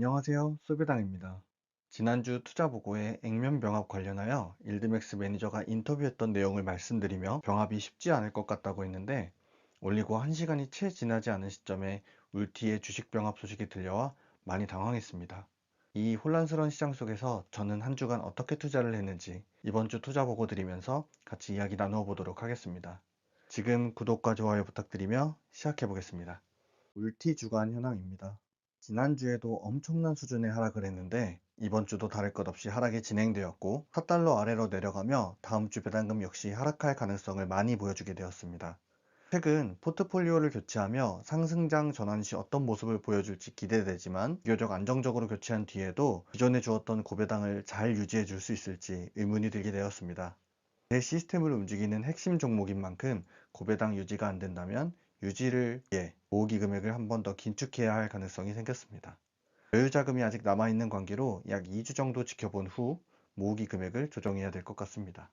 안녕하세요. 소비당입니다. 지난주 투자보고에 액면병합 관련하여 일드맥스 매니저가 인터뷰했던 내용을 말씀드리며 병합이 쉽지 않을 것 같다고 했는데 올리고 1시간이 채 지나지 않은 시점에 울티의 주식병합 소식이 들려와 많이 당황했습니다. 이 혼란스러운 시장 속에서 저는 한 주간 어떻게 투자를 했는지 이번 주 투자보고 드리면서 같이 이야기 나누어 보도록 하겠습니다. 지금 구독과 좋아요 부탁드리며 시작해 보겠습니다. 울티 주간 현황입니다. 지난주에도 엄청난 수준의 하락을 했는데 이번 주도 다를 것 없이 하락이 진행되었고 4달러 아래로 내려가며 다음 주 배당금 역시 하락할 가능성을 많이 보여주게 되었습니다. 최근 포트폴리오를 교체하며 상승장 전환 시 어떤 모습을 보여줄지 기대되지만 비교적 안정적으로 교체한 뒤에도 기존에 주었던 고배당을 잘 유지해 줄 수 있을지 의문이 들게 되었습니다. 제 시스템을 움직이는 핵심 종목인 만큼 고배당 유지가 안 된다면 유지를 위해 모으기 금액을 한 번 더 긴축해야 할 가능성이 생겼습니다. 여유 자금이 아직 남아있는 관계로 약 2주 정도 지켜본 후 모으기 금액을 조정해야 될 것 같습니다.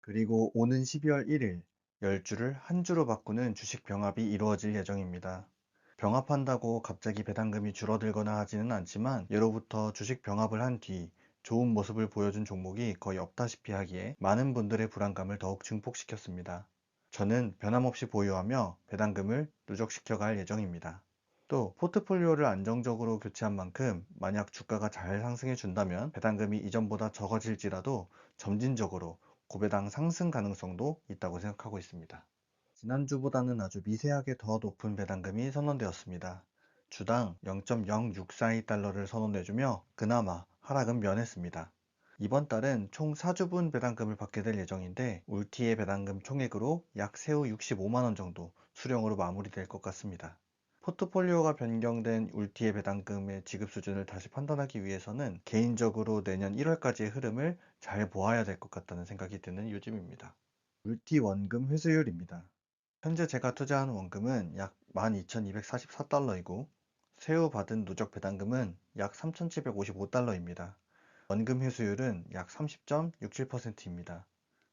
그리고 오는 12월 1일 10주를 한 주로 바꾸는 주식 병합이 이루어질 예정입니다. 병합한다고 갑자기 배당금이 줄어들거나 하지는 않지만 예로부터 주식 병합을 한 뒤 좋은 모습을 보여준 종목이 거의 없다시피 하기에 많은 분들의 불안감을 더욱 증폭시켰습니다. 저는 변함없이 보유하며 배당금을 누적시켜 갈 예정입니다. 또 포트폴리오를 안정적으로 교체한 만큼 만약 주가가 잘 상승해 준다면 배당금이 이전보다 적어질지라도 점진적으로 고배당 상승 가능성도 있다고 생각하고 있습니다. 지난주보다는 아주 미세하게 더 높은 배당금이 선언되었습니다. 주당 0.0642달러를 선언해주며 그나마 하락은 면했습니다. 이번 달은 총 4주분 배당금을 받게 될 예정인데 울티의 배당금 총액으로 약 세후 65만원 정도 수령으로 마무리될 것 같습니다. 포트폴리오가 변경된 울티의 배당금의 지급 수준을 다시 판단하기 위해서는 개인적으로 내년 1월까지의 흐름을 잘 보아야 될 것 같다는 생각이 드는 요즘입니다. 울티 원금 회수율입니다. 현재 제가 투자한 원금은 약 12,244달러이고 세후 받은 누적 배당금은 약 3,755달러입니다. 원금 회수율은 약 30.67%입니다.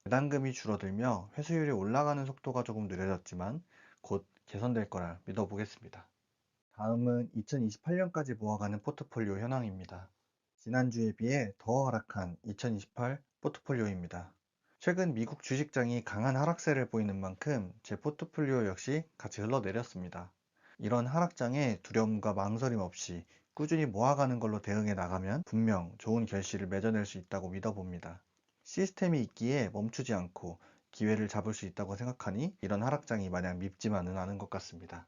배당금이 줄어들며 회수율이 올라가는 속도가 조금 느려졌지만 곧 개선될 거라 믿어보겠습니다. 다음은 2028년까지 모아가는 포트폴리오 현황입니다. 지난주에 비해 더 하락한 2028 포트폴리오입니다. 최근 미국 주식장이 강한 하락세를 보이는 만큼 제 포트폴리오 역시 같이 흘러내렸습니다. 이런 하락장에 두려움과 망설임 없이 꾸준히 모아가는 걸로 대응해 나가면 분명 좋은 결실을 맺어낼 수 있다고 믿어봅니다. 시스템이 있기에 멈추지 않고 기회를 잡을 수 있다고 생각하니 이런 하락장이 마냥 밉지만은 않은 것 같습니다.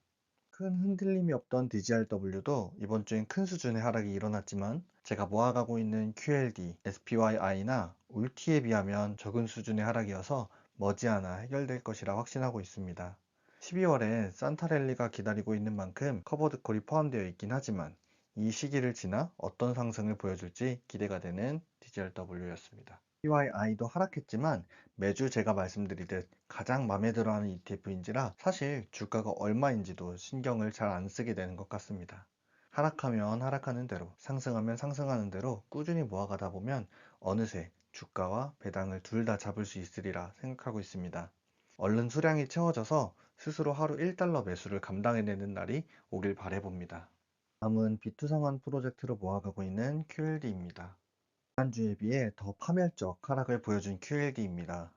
큰 흔들림이 없던 DGRW도 이번 주엔 큰 수준의 하락이 일어났지만 제가 모아가고 있는 QLD, SPYI나 울티에 비하면 적은 수준의 하락이어서 머지않아 해결될 것이라 확신하고 있습니다. 12월에 산타랠리가 기다리고 있는 만큼 커버드콜이 포함되어 있긴 하지만 이 시기를 지나 어떤 상승을 보여줄지 기대가 되는 DGRW였습니다. PYI도 하락했지만 매주 제가 말씀드리듯 가장 마음에 들어하는 ETF인지라 사실 주가가 얼마인지도 신경을 잘 안 쓰게 되는 것 같습니다. 하락하면 하락하는 대로 상승하면 상승하는 대로 꾸준히 모아가다 보면 어느새 주가와 배당을 둘 다 잡을 수 있으리라 생각하고 있습니다. 얼른 수량이 채워져서 스스로 하루 1달러 매수를 감당해내는 날이 오길 바래봅니다. 다음은 비투성원 프로젝트로 모아가고 있는 QLD입니다. 지난주에 비해 더 파멸적 하락을 보여준 QLD입니다.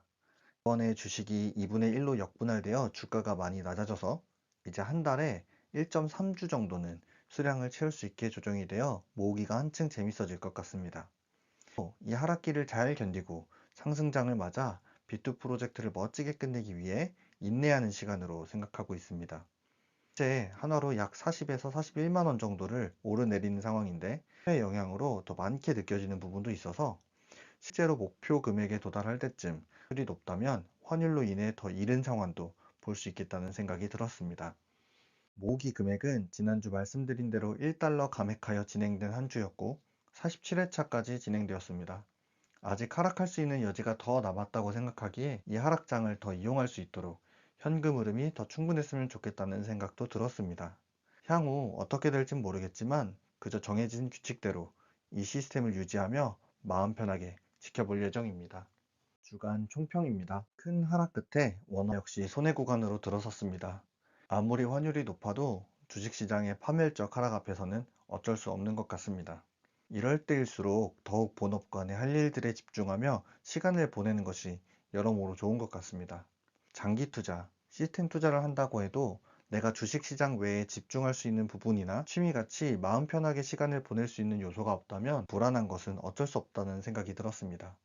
이번에 주식이 2분의 1로 역분할되어 주가가 많이 낮아져서 이제 한 달에 1.3주 정도는 수량을 채울 수 있게 조정이 되어 모으기가 한층 재밌어질 것 같습니다. 이 하락기를 잘 견디고 상승장을 맞아 비투 프로젝트를 멋지게 끝내기 위해 인내하는 시간으로 생각하고 있습니다. 현재 한화로 약 40에서 41만 원 정도를 오르내리는 상황인데 해외 영향으로 더 많게 느껴지는 부분도 있어서 실제로 목표 금액에 도달할 때쯤 수율이 높다면 환율로 인해 더 잃은 상황도 볼 수 있겠다는 생각이 들었습니다. 모기 금액은 지난주 말씀드린 대로 1달러 감액하여 진행된 한 주였고 47회차까지 진행되었습니다. 아직 하락할 수 있는 여지가 더 남았다고 생각하기에 이 하락장을 더 이용할 수 있도록 현금 흐름이 더 충분했으면 좋겠다는 생각도 들었습니다. 향후 어떻게 될진 모르겠지만 그저 정해진 규칙대로 이 시스템을 유지하며 마음 편하게 지켜볼 예정입니다. 주간 총평입니다. 큰 하락 끝에 원화 역시 손해 구간으로 들어섰습니다. 아무리 환율이 높아도 주식시장의 파멸적 하락 앞에서는 어쩔 수 없는 것 같습니다. 이럴 때일수록 더욱 본업관의 할 일들에 집중하며 시간을 보내는 것이 여러모로 좋은 것 같습니다. 장기 투자, 시스템 투자를 한다고 해도 내가 주식시장 외에 집중할 수 있는 부분이나 취미같이 마음 편하게 시간을 보낼 수 있는 요소가 없다면 불안한 것은 어쩔 수 없다는 생각이 들었습니다.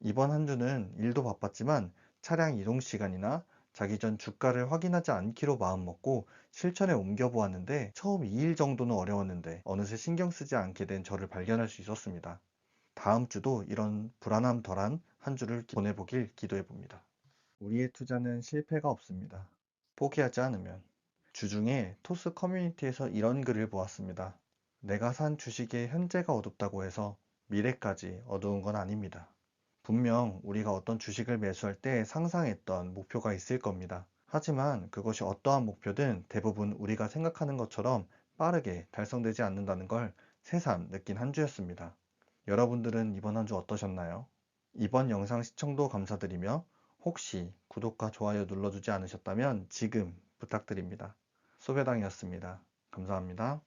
이번 한 주는 일도 바빴지만 차량 이동 시간이나 자기 전 주가를 확인하지 않기로 마음먹고 실천에 옮겨보았는데 처음 2일 정도는 어려웠는데 어느새 신경 쓰지 않게 된 저를 발견할 수 있었습니다. 다음 주도 이런 불안함 덜한 한 주를 보내보길 기도해 봅니다. 우리의 투자는 실패가 없습니다. 포기하지 않으면. 주중에 토스 커뮤니티에서 이런 글을 보았습니다. 내가 산 주식의 현재가 어둡다고 해서 미래까지 어두운 건 아닙니다. 분명 우리가 어떤 주식을 매수할 때 상상했던 목표가 있을 겁니다. 하지만 그것이 어떠한 목표든 대부분 우리가 생각하는 것처럼 빠르게 달성되지 않는다는 걸 새삼 느낀 한 주였습니다. 여러분들은 이번 한 주 어떠셨나요? 이번 영상 시청도 감사드리며 혹시 구독과 좋아요 눌러주지 않으셨다면 지금 부탁드립니다. 소배당이었습니다. 감사합니다.